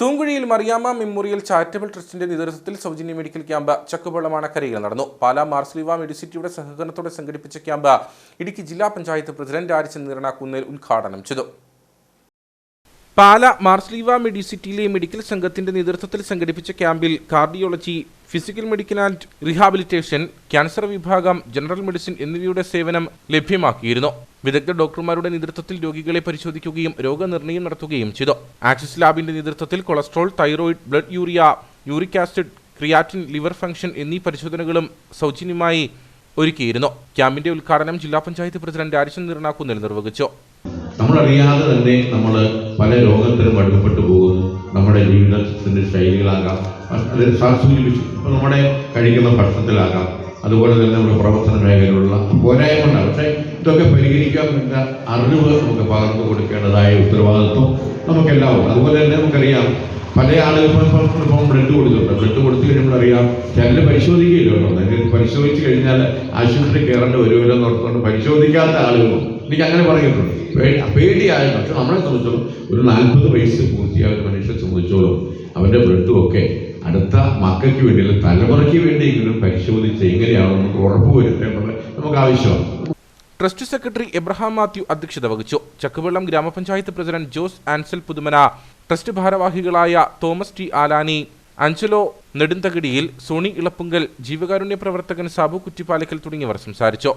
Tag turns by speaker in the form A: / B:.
A: തൂങ്കുഴിയിൽ Mariyama memorial charitable ട്രസ്റ്റിന്റെ നേതൃത്വത്തിൽ സൗജന്യ മെഡിക്കൽ ക്യാമ്പ് ചക്കുവെള്ളമാണക്കരയിൽ നടന്നു. പാലാ മാർസ്ലിവ മെഡിസിറ്റിയുടെ സഹകരണത്തോടെ സംഘടിപ്പിച്ച ക്യാമ്പ് ഇടുക്കി ജില്ലാ പഞ്ചായത്ത് പ്രസിഡന്റ് ആരിച്ചൻ നീറണാക്കുന്നേൽ ഉദ്ഘാടനം ചെയ്തു. പാല മാർസ്ലീവ മെഡിസിറ്റിയിലെ മെഡിക്കൽ സംഘത്തിന്റെ നേതൃത്വത്തിൽ സംഘടിപ്പിച്ച ക്യാമ്പിൽ cardiology physical medical and rehabilitation cancer വിഭാഗം ജനറൽ മെഡിസിൻ എന്നിവയുടെ സേവനം ലഭ്യമാക്കിയിരുന്നു. വിദഗ്ധ ഡോക്ടർമാരുടെ നേതൃത്വത്തിൽ രോഗികളെ പരിശോധിക്കുകയും രോഗനിർണയം നടത്തുകയും ചെയ്തു. ആക്സിസ് ലാബിന്റെ നേതൃത്വത്തിൽ cholesterol thyroid blood urea uric acid creatinine liver function എന്നീ പരിശോധനകളും സൗജന്യമായി ഒരുക്കിയിരുന്നു. ക്യാമ്പിന്റെ ഉദ്ഘാടനം ജില്ലാ പഞ്ചായത്ത് പ്രസിഡന്റ് ആരിശൻ നിർണാക്കുന്നിൽ നിർവഹിച്ചു.
B: നമ്മളറിയാതെ തന്നെ നമ്മൾ പല രോഗത്തിനും അടിമപ്പെട്ടു പോകുന്നു. നമ്മുടെ ജീവിതത്തിന്റെ ശൈലികളാകാം അത് സാർ സൂചിപ്പിച്ചു നമ്മുടെ കഴിക്കുന്ന ഭക്ഷണത്തിലാകാം. അതുപോലെ തന്നെ നമ്മുടെ പ്രവർത്തന മേഖലയിലുള്ള പോരായ്മണ്ടാകും പക്ഷേ ഇതൊക്കെ പരിഹരിക്കാൻ വേണ്ട അറിവ് നമുക്ക് പകർന്നു കൊടുക്കേണ്ടതായ ഉത്തരവാദിത്വം നമുക്കെല്ലാവരും അതുപോലെ തന്നെ നമുക്കറിയാം പല ആളുകളും ഇപ്പം ഇപ്പം ബ്ലഡ് കൊടുത്തിട്ടുണ്ട്. ബ്ലഡ് കൊടുത്തു കഴിയുമ്പോൾ അറിയാം ചിലർ പരിശോധിക്കുകയില്ലല്ലോ അല്ലെങ്കിൽ പരിശോധിച്ച് കഴിഞ്ഞാൽ ആശുപത്രി കയറേണ്ടി വരുമല്ലോ എന്ന് ഓർത്തുകൊണ്ട് പരിശോധിക്കാത്ത ആളുകളും എനിക്ക് അങ്ങനെ പറഞ്ഞിട്ടുണ്ട് പേടിയായ പക്ഷെ നമ്മളെ സംബന്ധിച്ചോളം ഒരു നാൽപ്പത് വയസ്സ് പൂർത്തിയായ ഒരു മനുഷ്യനെ സംബന്ധിച്ചോളം അവന്റെ ബ്ലഡും ഒക്കെ അടുത്ത മക്കൾക്ക് വേണ്ടി അല്ലെങ്കിൽ തലമുറയ്ക്ക് വേണ്ടിയെങ്കിലും പരിശോധിച്ച് എങ്ങനെയാണ് ഉറപ്പുവരുത്തേണ്ടത് ഉറപ്പ് നമുക്ക് ആവശ്യമാണ്.
A: ട്രസ്റ്റ് സെക്രട്ടറി എബ്രഹാം മാത്യു അധ്യക്ഷത വഹിച്ചു. ചക്കുവെള്ളം ഗ്രാമപഞ്ചായത്ത് പ്രസിഡന്റ് ജോസ് ആൻസൽ പുതുമന ട്രസ്റ്റ് ഭാരവാഹികളായ തോമസ് ടി ആലാനി അഞ്ചലോ നെടുന്തകടിയിൽ സോണി ഇളപ്പുങ്കൽ ജീവകാരുണ്യ പ്രവർത്തകൻ സാബു കുറ്റിപ്പാലക്കൽ തുടങ്ങിയവർ സംസാരിച്ചു.